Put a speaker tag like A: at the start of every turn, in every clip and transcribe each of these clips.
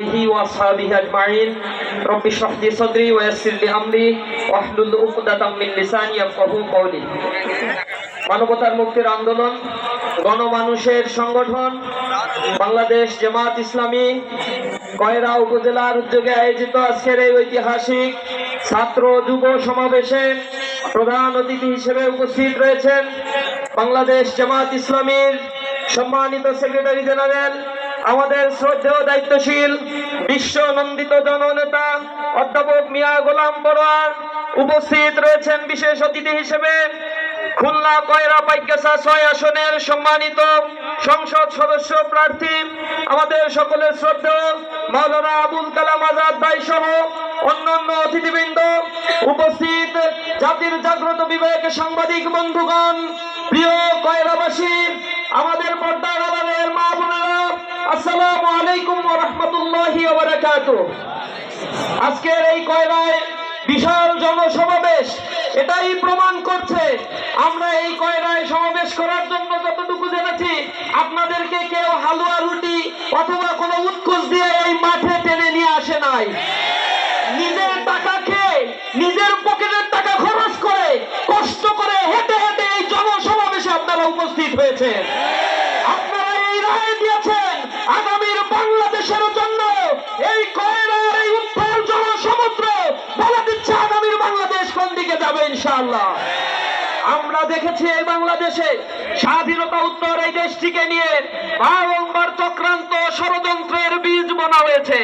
A: آله وأصحابه أجمعين رب اشرح لي صدري ويسر لي أمري واحلل عقدة من لساني يفقهوا قولي মানবতার মুক্তির আন্দোলন গণমানুষের সংগঠন বাংলাদেশ জামাত ইসলামী কয়রা উপজেলার উদ্যোগে আয়োজিত আজকের এই ঐতিহাসিক ছাত্র যুব সমাবেশে প্রধান অতিথি হিসেবে উপস্থিত রয়েছেন বাংলাদেশ জামাত ইসলামীর সম্মানিত সেক্রেটারি জেনারেল আমাদের শ্রদ্ধেয় দায়িত্বশীল বিশ্ব নন্দিত জননেতা অধ্যাপক মিয়া গোলাম বড়ুয়ার উপস্থিত রয়েছেন বিশেষ অতিথি হিসেবে। খুলনা কয়রা পাইকাসা ছয় আসনের সম্মানিত সংসদ সদস্য প্রার্থী, আমাদের সকলের শ্রদ্ধেয় মাওলানা আবুল কালাম আজাদ ভাই সহ অন্যান্য অতিথিবৃন্দ উপস্থিত। জাতির জাগ্রত বিবেক সাংবাদিক বন্ধুগণ, প্রিয় কয়রাবাসী, আমাদের পর্দার আড়ালের মা বোনেরা আসসালামু আলাইকুম ওয়া রাহমাতুল্লাহি ওয়া বারাকাতুহু। আজকের এই কয়রায় বিশাল জনসমাবেশ, এটাই প্রমাণ করছে আমরা এই কয়রায় সমাবেশ করার জন্য যতটুকু জেনেছি, আপনাদেরকে কেউ হালুয়া রুটি অথবা কোনো উৎকোচ দিয়ে এই মাঠে টেনে নিয়ে আসে নাই। নিজের টাকা খেয়ে, নিজের পকেটের টাকা খরচ করে, কষ্ট করে হেঁটে হেঁটে এই জনসমাবেশে আপনারা উপস্থিত হয়েছেন। আপনারা এই রায় দিয়েছেন। আগামীর বাংলাদেশের জন্য এই কয়লার এই উত্তর জনসমুদ্র বলে দিচ্ছে আগামীর বাংলাদেশ কোন দিকে যাবে ইনশাআল্লাহ? আমরা দেখেছি এই বাংলাদেশে স্বাধীনতা উত্তর এই দেশটিকে নিয়ে বারংবার চক্রান্ত ষড়যন্ত্রের বীজ বোনা হয়েছে।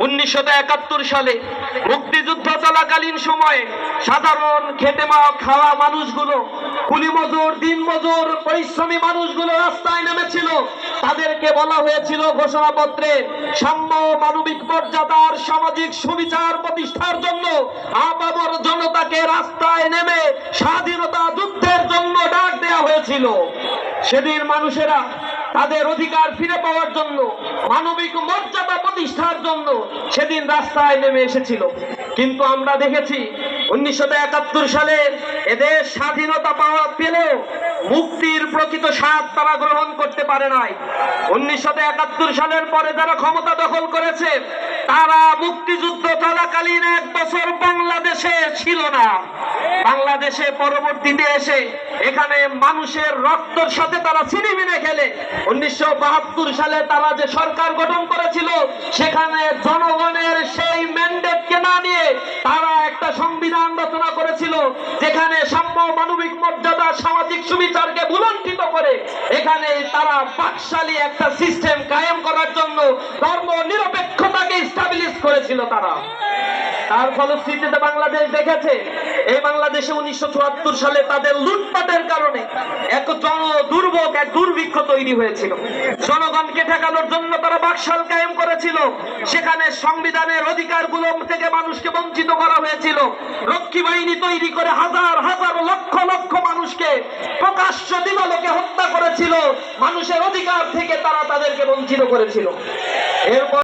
A: উনিশশো একাত্তর সালে মুক্তিযুদ্ধ চলাকালীন সময়ে সাধারণ খেটে মা খাওয়া মানুষগুলো কুলি মজুর দিন মজুর পরিশ্রমী মানুষগুলো রাস্তায় নেমেছিল। তাদেরকে বলা হয়েছিল ঘোষণাপত্রে, সাম্য মানবিক মর্যাদার সামাজিক সুবিচার প্রতিষ্ঠার জন্য আপামর জনতাকে রাস্তায় নেমে স্বাধীনতা যুদ্ধের জন্য ডাক দেওয়া হয়েছিল। সেদিন মানুষেরা তাদের অধিকার ফিরে পাওয়ার জন্য, মানবিক মর্যাদা প্রতিষ্ঠার জন্য সেদিন রাস্তায় নেমে এসেছিল। কিন্তু আমরা দেখেছি উনিশশো একাত্তর সালে এদের স্বাধীনতা পাওয়া পেলেও মুক্তির প্রকৃত স্বাদ তারা গ্রহণ করতে পারে নাই। উনিশশো একাত্তর সালের পরে যারা ক্ষমতা দখল করেছে, তারা মুক্তিযুদ্ধ চলাকালীন এক বছর বাংলাদেশে ছিল না। বাংলাদেশে পরবর্তীতে এসে এখানে মানুষের রক্তর সাথে তারা ছিনিমিনে খেলে। উনিশশো বাহাত্তর সালে তারা যে সরকার গঠন করেছিল, সেখানে জনগণের সংবিধান রচনা করেছিল, যেখানে সাম্য মানবিক মর্যাদা সামাজিক সুবিচারকে ভুলণ্ঠিত করে এখানে তারা বাকশালী একটা সিস্টেম কায়েম করার জন্য ধর্ম নিরপেক্ষতাকে স্টাবলিশ করেছিল তারা। তার ফলশ্রুতিতে বাংলাদেশ দেখেছে, এই বাংলাদেশে উনিশশো চুয়াত্তর সালে তাদের লুটপাটের কারণে এক জন দুর্ভোগ এক দুর্ভিক্ষ তৈরি হয়েছিল। জনগণকে ঠেকানোর জন্য তারা বাকশাল কায়েম করেছিল। সেখানে সংবিধানের অধিকারগুলো থেকে মানুষকে বঞ্চিত করা হয়েছিল। রক্ষী বাহিনী তৈরি করে হাজার হাজার লক্ষ লক্ষ মানুষকে প্রকাশ্য দিবালোকে হত্যা করেছিল। মানুষের অধিকার থেকে তারা তাদেরকে বঞ্চিত করেছিল। এরপর